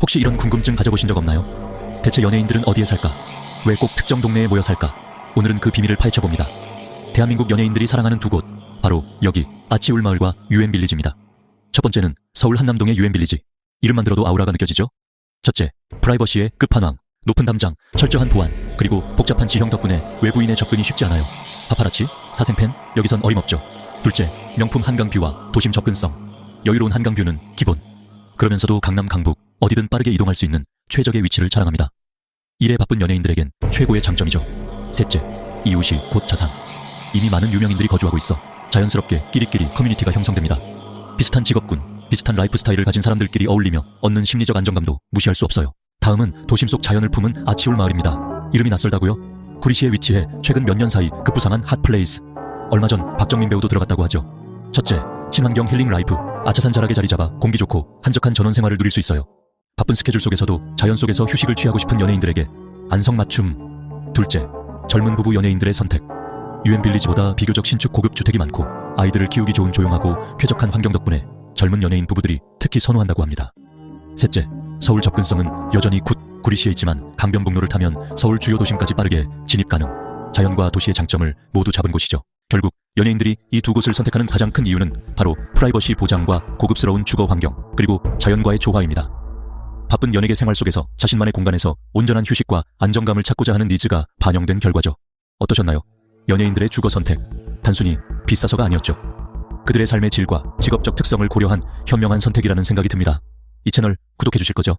혹시 이런 궁금증 가져보신 적 없나요? 대체 연예인들은 어디에 살까? 왜 꼭 특정 동네에 모여 살까? 오늘은 그 비밀을 파헤쳐 봅니다. 대한민국 연예인들이 사랑하는 두 곳, 바로 여기 아치울 마을과 유엔 빌리지입니다. 첫 번째는 서울 한남동의 유엔 빌리지. 이름만 들어도 아우라가 느껴지죠? 첫째, 프라이버시의 끝판왕, 높은 담장, 철저한 보안, 그리고 복잡한 지형 덕분에 외부인의 접근이 쉽지 않아요. 파파라치, 사생팬, 여기선 어림없죠. 둘째, 명품 한강뷰와 도심 접근성. 여유로운 한강뷰는 기본. 그러면서도 강남 강북 어디든 빠르게 이동할 수 있는 최적의 위치를 자랑합니다. 일에 바쁜 연예인들에겐 최고의 장점이죠. 셋째, 이웃이 곧 자산. 이미 많은 유명인들이 거주하고 있어 자연스럽게 끼리끼리 커뮤니티가 형성됩니다. 비슷한 직업군, 비슷한 라이프 스타일을 가진 사람들끼리 어울리며 얻는 심리적 안정감도 무시할 수 없어요. 다음은 도심 속 자연을 품은 아치올 마을입니다. 이름이 낯설다고요? 구리시에 위치해 최근 몇 년 사이 급부상한 핫플레이스. 얼마 전 박정민 배우도 들어갔다고 하죠. 첫째, 친환경 힐링 라이프. 아차산 자락에 자리 잡아 공기 좋고 한적한 전원 생활을 누릴 수 있어요. 바쁜 스케줄 속에서도 자연 속에서 휴식을 취하고 싶은 연예인들에게 안성맞춤. 둘째, 젊은 부부 연예인들의 선택. 유엔 빌리지보다 비교적 신축 고급 주택이 많고 아이들을 키우기 좋은 조용하고 쾌적한 환경 덕분에 젊은 연예인 부부들이 특히 선호한다고 합니다. 셋째, 서울 접근성은 여전히 굿 구리시에 있지만 강변북로를 타면 서울 주요 도심까지 빠르게 진입 가능. 자연과 도시의 장점을 모두 잡은 곳이죠. 결국 연예인들이 이 두 곳을 선택하는 가장 큰 이유는 바로 프라이버시 보장과 고급스러운 주거 환경 그리고 자연과의 조화입니다. 바쁜 연예계 생활 속에서 자신만의 공간에서 온전한 휴식과 안정감을 찾고자 하는 니즈가 반영된 결과죠. 어떠셨나요? 연예인들의 주거 선택 단순히 비싸서가 아니었죠. 그들의 삶의 질과 직업적 특성을 고려한 현명한 선택이라는 생각이 듭니다. 이 채널 구독해 주실 거죠?